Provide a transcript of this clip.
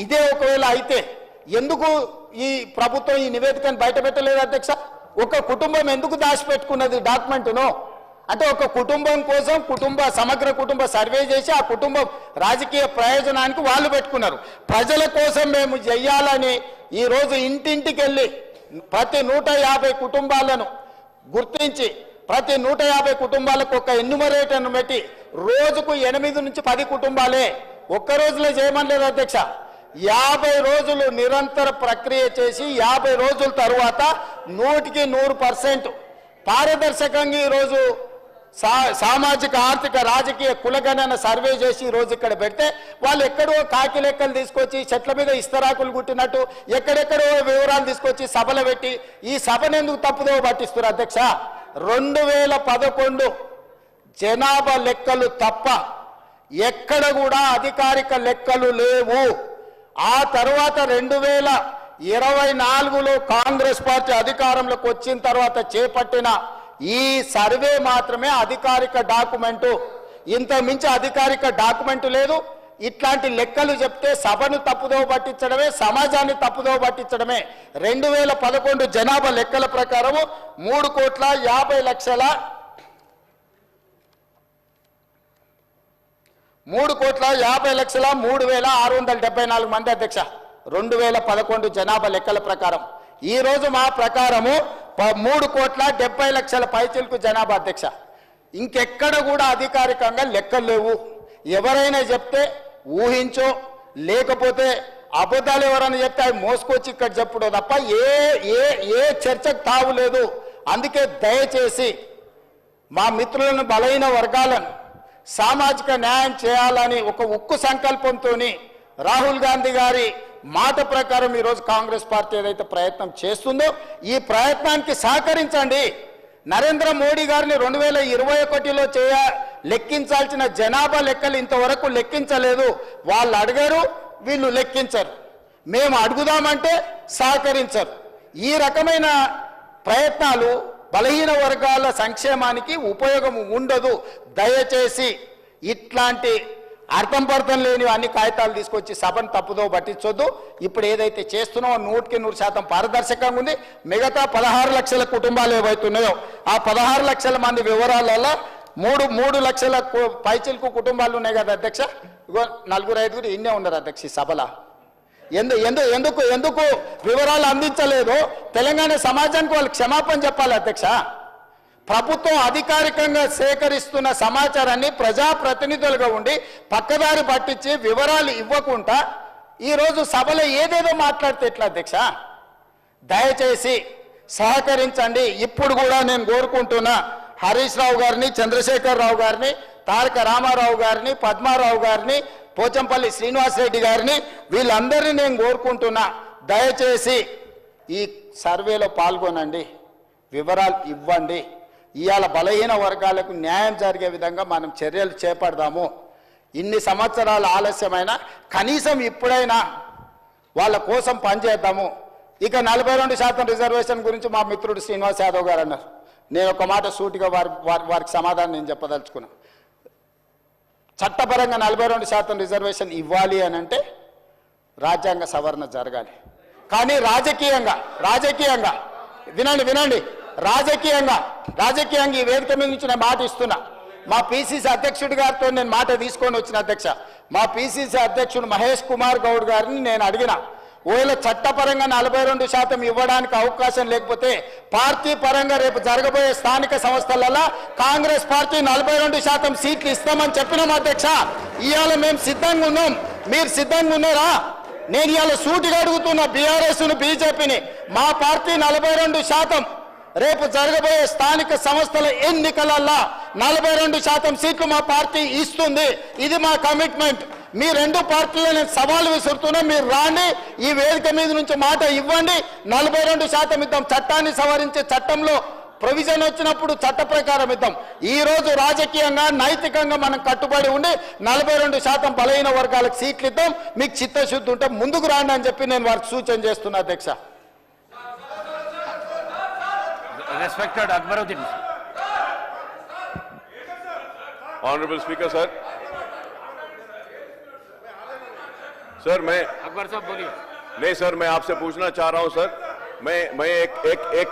ఇదే ఒకవేళ అయితే ఎందుకు ఈ ప్రభుత్వం ఈ నివేదికను బయట పెట్టలేదు అధ్యక్ష? ఒక కుటుంబం ఎందుకు దాచిపెట్టుకున్నది డాక్యుమెంట్ను అంటే ఒక కుటుంబం కోసం కుటుంబ సమగ్ర కుటుంబ సర్వే చేసి ఆ కుటుంబం రాజకీయ ప్రయోజనానికి వాళ్ళు పెట్టుకున్నారు. ప్రజల కోసం మేము చెయ్యాలని ఈ రోజు ఇంటింటికి వెళ్ళి ప్రతి నూట యాభై కుటుంబాలను గుర్తించి ప్రతి నూట యాభై కుటుంబాలకు ఒక ఎన్యుమరేటర్ను పెట్టి రోజుకు ఎనిమిది నుంచి పది కుటుంబాలే ఒక్క రోజులో చేయమనలేదు అధ్యక్ష. యాభై రోజులు నిరంతర ప్రక్రియ చేసి యాభై రోజుల తరువాత నూటికి నూరు పర్సెంట్ పారదర్శకంగా ఈరోజు సా సామాజిక ఆర్థిక రాజకీయ కులగణన సర్వే చేసి ఈరోజు రోజు ఇక్కడ పెడితే వాళ్ళు ఎక్కడో కాకి లెక్కలు తీసుకొచ్చి చెట్ల మీద ఇస్తరాకులు కుట్టినట్టు ఎక్కడెక్కడో వివరాలు తీసుకొచ్చి సభలు పెట్టి ఈ సభను ఎందుకు తప్పుదో పట్టిస్తున్నారు అధ్యక్ష? రెండు వేల పదకొండు జనాభా లెక్కలు తప్ప ఎక్కడ కూడా అధికారిక లెక్కలు లేవు. ఆ తర్వాత రెండు వేల ఇరవై నాలుగులో కాంగ్రెస్ పార్టీ అధికారంలోకి వచ్చిన తర్వాత చేపట్టిన ఈ సర్వే మాత్రమే అధికారిక డాక్యుమెంటు. ఇంత మించి అధికారిక డాక్యుమెంట్ లేదు. ఇట్లాంటి లెక్కలు చెప్తే సభను తప్పుదో పట్టించడమే సమాజాన్ని తప్పుదో పట్టించడమే. రెండు వేల పదకొండు జనాభా లెక్కల ప్రకారము మూడు కోట్ల యాభై లక్షల మూడు కోట్ల యాభై లక్షల మూడు వేల ఆరు వందల డెబ్బై నాలుగు మంది అధ్యక్ష. రెండు వేల పదకొండు జనాభా లెక్కల ప్రకారం. ఈ రోజు మా ప్రకారము ప- మూడు కోట్ల డెబ్బై లక్షల పైచిలకు జనాభా అధ్యక్ష. ఇంకెక్కడ కూడా అధికారికంగా లెక్కలు లేవు. ఎవరైనా చెప్తే ఊహించో లేకపోతే అబద్ధాలు ఎవరైనా చెప్తే అవి మోసుకొచ్చి ఇక్కడ చెప్పుడు తప్ప ఏ ఏ ఏ చర్చకు తావు లేదు. అందుకే దయచేసి మా మిత్రులను బలైన వర్గాలను సామాజిక న్యాయం చేయాలని ఒక ఉక్కు సంకల్పంతో రాహుల్ గాంధీ గారి మాట ప్రకారం ఈరోజు కాంగ్రెస్ పార్టీ ఏదైతే ప్రయత్నం చేస్తుందో ఈ ప్రయత్నానికి సహకరించండి. నరేంద్ర మోడీ గారిని రెండు వేల ఇరవై ఒకటిలో చేయ లెక్కించాల్సిన జనాభా లెక్కలు ఇంతవరకు లెక్కించలేదు. వాళ్ళు అడిగారు వీళ్ళు లెక్కించరు. మేము అడుగుదామంటే సహకరించరు. ఈ రకమైన ప్రయత్నాలు బలహీన వర్గాల సంక్షేమానికి ఉపయోగం ఉండదు. దయచేసి ఇట్లాంటి అర్థం పర్థం లేని అన్ని కాగితాలు తీసుకొచ్చి సభను తప్పుదో పట్టించొద్దు. ఇప్పుడు ఏదైతే చేస్తున్నామో నూటికి నూరు శాతం పారదర్శకంగా ఉంది. మిగతా పదహారు లక్షల కుటుంబాలు ఏవైతున్నాయో ఆ పదహారు లక్షల మంది వివరాలలో మూడు మూడు లక్షల కు- పైచిలకు కుటుంబాలు ఉన్నాయి కదా అధ్యక్ష? ఇగో నలుగురు ఐదుగురు ఇన్నే ఉన్నారు అధ్యక్ష ఈ సభలో. ఎందు ఎందు ఎందుకు ఎందుకు వివరాలు అందించలేదు? తెలంగాణ సమాజానికి వాళ్ళు క్షమాపణ చెప్పాలి అధ్యక్ష. ప్రభుత్వం అధికారికంగా సేకరిస్తున్న సమాచారాన్ని ప్రజాప్రతినిధులుగా ఉండి పక్కదారి పట్టించి వివరాలు ఇవ్వకుండా ఈరోజు సభలో ఏదేదో మాట్లాడితే ఎట్లా అధ్యక్ష? దయచేసి సహకరించండి. ఇప్పుడు కూడా నేను కోరుకుంటున్నా హరీష్ రావు గారిని చంద్రశేఖర్ రావు గారిని తారక రామారావు గారిని పద్మారావు గారిని పోచంపల్లి శ్రీనివాసరెడ్డి గారిని వీళ్ళందరినీ నేను కోరుకుంటున్నా. దయచేసి ఈ సర్వేలో పాల్గొనండి. వివరాలు ఇవ్వండి. ఇవాళ బలహీన వర్గాలకు న్యాయం జరిగే విధంగా మనం చర్యలు చేపడదాము. ఇన్ని సంవత్సరాల ఆలస్యమైన కనీసం ఇప్పుడైనా వాళ్ళ కోసం పనిచేద్దాము. ఇక నలభై రెండు శాతం రిజర్వేషన్ గురించి మా మిత్రుడు శ్రీనివాస్ యాదవ్ గారు అన్నారు. నేను ఒక మాట సూటిగా వారి వారి- వారికి సమాధానం నేను చెప్పదలుచుకున్నాను చట్టపరంగా నలభై రెండు శాతం రిజర్వేషన్ ఇవ్వాలి అని అంటే రాజ్యాంగ సవరణ జరగాలి. కానీ రాజకీయంగా రాజకీయంగా వినండి వినండి రాజకీయంగా రాజకీయంగా ఈ వేదిక మీద నుంచి నేను మాట ఇస్తున్నా. మా పిసిసి అధ్యక్షుడి గారితో నేను మాట తీసుకొని వచ్చిన అధ్యక్ష మా పిసిసి అధ్యక్షుడు మహేష్ కుమార్ గౌడ్ గారిని నేను అడిగిన ఒకవేళ చట్టపరంగా నలభై రెండు శాతం ఇవ్వడానికి అవకాశం లేకపోతే పార్టీ పరంగా రేపు జరగబోయే స్థానిక సంస్థలలో కాంగ్రెస్ పార్టీ నలభై రెండు శాతం సీట్లు ఇస్తామని చెప్పినాం అధ్యక్ష. ఇవాళ మేము సిద్ధంగా ఉన్నాం. మీరు సిద్ధంగా ఉన్నారా? నేను ఇవాళ సూటిగా అడుగుతున్న బీఆర్ఎస్ బీజేపీని మా పార్టీ నలభై రెండు శాతం రేపు జరగబోయే స్థానిక సంస్థల ఎన్నికలల్లా నలభై రెండు శాతం సీట్లు మా పార్టీ ఇస్తుంది. ఇది మా కమిట్మెంట్. మీ రెండు పార్టీలు నేను సవాల్ విసురుతున్నా మీరు రాండి ఈ వేదిక మీద నుంచి మాట ఇవ్వండి. నలభై రెండు శాతం ఇద్దాం. చట్టాన్ని సవరించే చట్టంలో ప్రొవిజన్ వచ్చినప్పుడు చట్ట ప్రకారం ఇద్దాం. ఈ రోజు రాజకీయంగా నైతికంగా మనం కట్టుబడి ఉండి నలభై రెండు శాతం బలహీన వర్గాలకు సీట్లు ఇద్దాం. మీకు చిత్తశుద్ధి ఉంటే ముందుకు రాండి అని చెప్పి నేను వారికి సూచన చేస్తున్నా అధ్యక్ష. Speaker, sir. सर मैं अकबर साहब बोलिए। नहीं सर मैं आपसे पूछना चाह रहा हूँ सर। मैं मैं एक एक एक